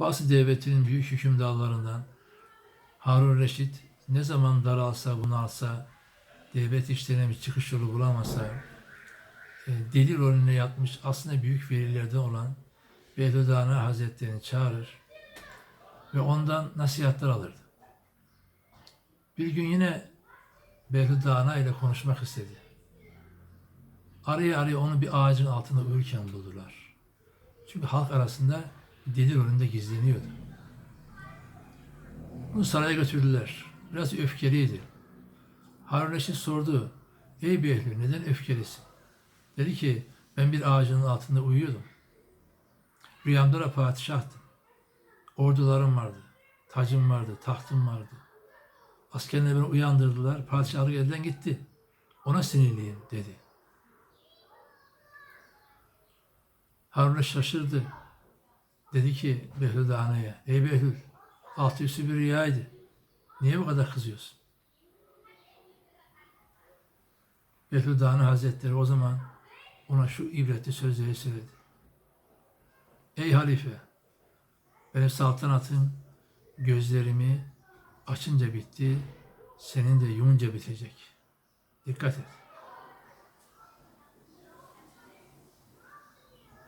Abbasi devletinin büyük hükümdarlarından Harun Reşit ne zaman daralsa, bunalsa, devlet işlerine bir çıkış yolu bulamasa, e, deli rolüne yatmış aslında büyük velilerden olan Behludana Hazretlerini çağırır ve ondan nasihatler alırdı. Bir gün yine Behludana ile konuşmak istedi. Araya araya onu bir ağacın altında uyurken buldular. Çünkü halk arasında deli rolünde gizleniyordu. Bunu saraya götürdüler. Biraz öfkeliydi. Harun Reşit sordu. Ey Behlül neden öfkelisin? Dedi ki ben bir ağacın altında uyuyordum. Rüyamda da padişahtım. Ordularım vardı. Tacım vardı, tahtım vardı. Askerler beni uyandırdılar. Padişahlık elden gitti. Ona sinirliyim dedi. Harun şaşırdı. Dedi ki Behlül Dane'ye, ey Behlül, altı üstü bir rüyaydı. Niye bu kadar kızıyorsun? Behlül Dane Hazretleri o zaman ona şu ibretli sözleri söyledi. Ey halife, benim saltanatım gözlerimi açınca bitti, senin de yumunca bitecek. Dikkat et.